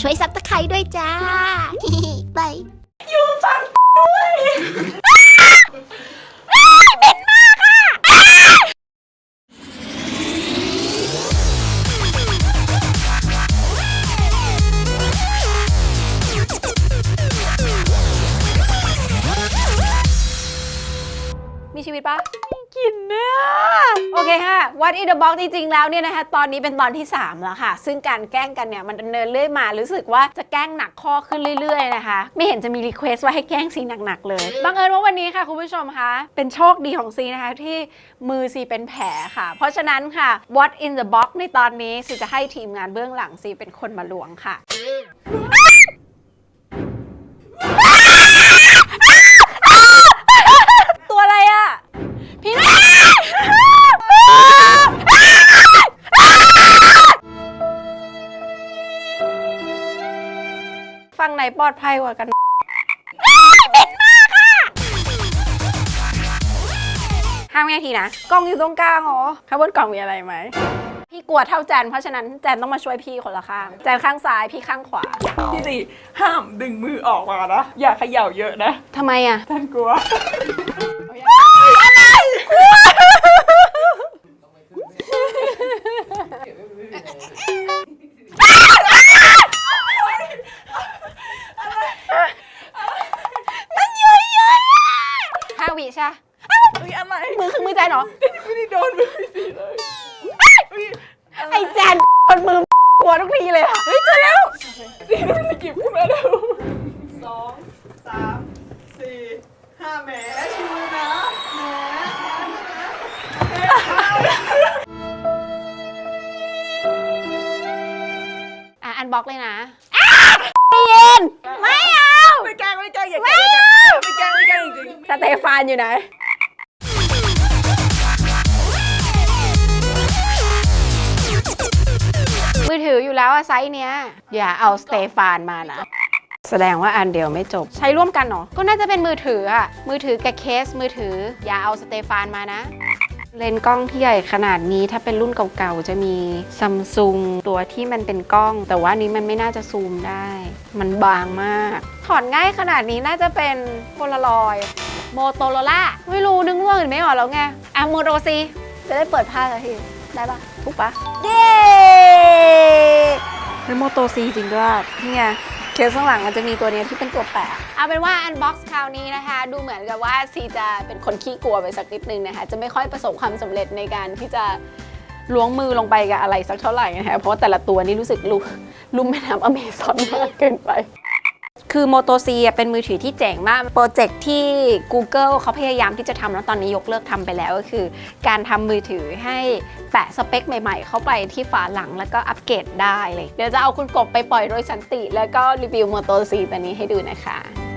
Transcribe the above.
ช่วยซับตะไคร้ด้วยจ้า ไปอยู่ฝั่งด้วยเป็นมากมีชีวิตปะ กินเนื้อโอเคค่ะ What in the box จริงๆแล้วเนี่ยนะคะตอนนี้เป็นตอนที่ 3 แล้วค่ะ ซึ่งการแกล้งกันเนี่ยมันดำเนินเรื่อยมารู้สึกว่าจะแกล้งหนักข้อขึ้นเรื่อยๆนะคะ ไม่เห็นจะมีรีเควสว่าให้แกล้งซีหนักๆเลยบังเอิญว่าวันนี้ค่ะคุณผู้ชมคะเป็นโชคดีของซีนะคะที่มือซีเป็นแผลค่ะ เพราะฉะนั้นค่ะ What in the box ในตอนนี้ซีจะให้ทีมงานเบื้องหลังซีเป็นคนมาล้วงค่ะ ฟังไหนปลอดภัยกว่ากันเป็นมากค่ะห้าวินาทีนะ กล้องอยู่ตรงกลางเหรอข้างบนกล่องมีอะไรไหม พี่กลัวเท่าแจน เพราะฉะนั้นแจนต้องมาช่วยพี่คนละข้าง แจนข้างซ้าย พี่ข้างขวาพี่สี่ห้ามดึงมือออกมานะ อย่าเขย่าเยอะนะทำไมอะ ท่านกลัว ห้าวิใช่ปะเฮ้ยอะไรมือคือมือแจนเหรอ ไม่ได้โดนมือพี่สีเลยเฮ้ยไอ้แจนโดนมือกลัวทุกทีเลยอะเฮ้ยเจอแล้ว สี่โดนสกิบขึ้นมาแล้วสองสามสี่ห้าแหมชูนะแหมอะอันบล็อกเลยนะ น ไม่เอา ไม่แกล้งไม่แกล้งอย่าแกล้งอย่าแกล้งไม่แกล้งไม่แกล้งจริงสเตฟานอยู่ไหน มือถืออยู่แล้วอะไซส์เนี้ย อย่าเอาสเตฟานมานะ แสดงว่าอันเดียวไม่จบ ใช้ร่วมกันเหรอ ก็น่าจะเป็นมือถืออะมือถือกับเคสมือถือ อย่าเอาสเตฟานมานะ เลนส์กล้องที่ใหญ่ขนาดนี้ถ้าเป็นรุ่นเก่าๆ จะมีซัมซุงตัวที่มันเป็นกล้อง แต่ว่านี้มันไม่น่าจะซูมได้ มันบางมาก ถอดง่ายขนาดนี้น่าจะเป็นโพลารอยโมโตโรล่าไม่รู้นึกว่าอื่นไม่ออกแล้วไงอะโมโตซีจะได้เปิดผ้าสักทีได้ปะถูกปะเย้เป็นโมโตซีจริงด้วยนี่ไง เคสข้างหลังมันจะมีตัวนี้ที่เป็นตัวแปะเอาเป็นว่าอันบ็อกซ์คราวนี้นะคะ ดูเหมือนกับว่าซีจะเป็นคนขี้กลัวไปสักนิดนึงนะคะ จะไม่ค่อยประสบความสำเร็จในการที่จะล้วงมือลงไปกับอะไรสักเท่าไหร่นะคะเพราะแต่ละตัวนี่รู้สึกลุ่มลุ่มแม่น้ำอเมซอนมากเกินไป คือ Moto C เป็นมือถือที่เจ๋งมากโปรเจกต์ที่ Google เขาพยายามที่จะทำแล้วตอนนี้ยกเลิกทำไปแล้วก็คือ การทำมือถือให้แปะสเปคใหม่ๆ เข้าไปที่ฝาหลังแล้วก็อัปเกรดได้เลย เดี๋ยวจะเอาคุณกบไปปล่อยโดยสันติ แล้วก็รีวิว Moto C ตัวนี้ให้ดูนะคะ